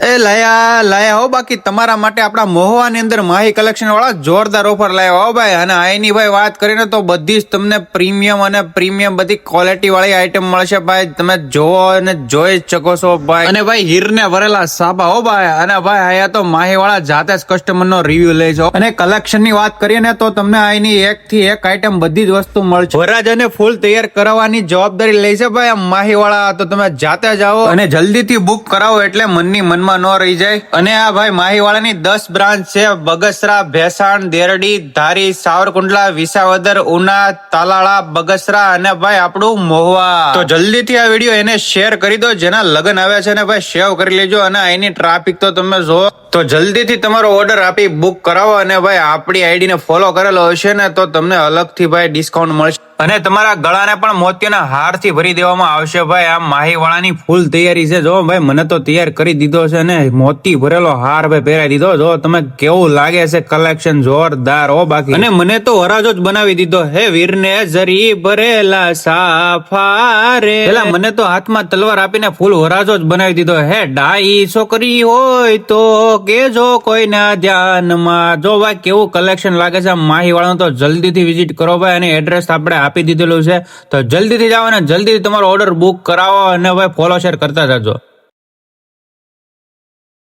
એ લાયા લાયા હો બાકી તમારા માટે આપણા મહુવાની અંદર માહી કલેક્શન વાળા જોરદાર ઓફર લાયા હો ભાઈ. અને આઈની ભાઈ વાત કરીને તો બધી જ તમને પ્રીમિયમ અને પ્રીમિયમ બધી ક્વોલિટી વાળી આઈટમ મળશે ભાઈ. તમે જોવો અને જોઈ જ શકો છો ભાઈ. અને ભાઈ હીરને ભરેલા સાબા હો ભાઈ. અને ભાઈ આયા તો માહી વાળા જાતે જ કસ્ટમર નો રિવ્યુ લેજો અને કલેક્શનની વાત કરીએ ને તો તમને આઈની એક થી એક આઈટમ બધી જ વસ્તુ મળશે. વરાજ અને ફૂલ તૈયાર કરવાની જવાબદારી લે છે ભાઈ આ માહી વાળા. તો તમે જાતે જ જાઓ અને જલ્દીથી બુક કરાવો એટલે મનની મનમાં ન રહી જાય. અને આ ભાઈ માહીવાળાની દસ બ્રાન્ચ છે. બગસરા, ભેસાણ, દેરડી, ધારી, સાવરકુંડલા, વિસાવદર, ઉના, તાલાળા, બગસરા અને ભાઈ આપણું મોહવા. તો જલ્દીથી આ વીડિયો એને શેર કરી દો. જેના લગન આવ્યા છે ને ભાઈ સેવ કરી લેજો અને એની ટ્રાફિક તો તમે જો. તો જલ્દીથી તમારો ઓર્ડર આપી બુક કરાવો અને ભાઈ આપણી આઈડી ને ફોલો કરેલો હશે ને તો તમને અલગથી ભાઈ ડિસ્કાઉન્ટ મળશે. અને તમારા ગળાને પણ મોતીના હારથી ભરી દેવામાં આવશે ભાઈ. આ માહીવાળાની ફૂલ તૈયારી છે. જો ભાઈ, મને તો તૈયાર કરી દીધો છે ને. મોતી ભરેલો હાર ભાઈ પહેરાવી દીધો. જો તમે કેવું લાગે છે કલેક્શન જોરદાર, હો બાકી. અને મને તો હરાજો જ બનાવી દીધો. હે વીરને જરી ભરેલા સાફા રે મને તો હાથમાં તલવાર આપીને ફૂલ વરાજો જ બનાવી દીધો. હે ડાઈ છોકરી હોય તો કેજો કોઈના ધ્યાનમાં. જો ભાઈ, કેવું કલેક્શન લાગે છે, આ માહી તો જલ્દીથી વિઝિટ કરો ભાઈ. અને એડ્રેસ આપણે આપી દીધેલું છે. તો જલ્દીથી જાઓ અને જલ્દીથી તમારો ઓર્ડર બુક કરાવો અને ભાઈ ફોલો શેર કરતા જજો.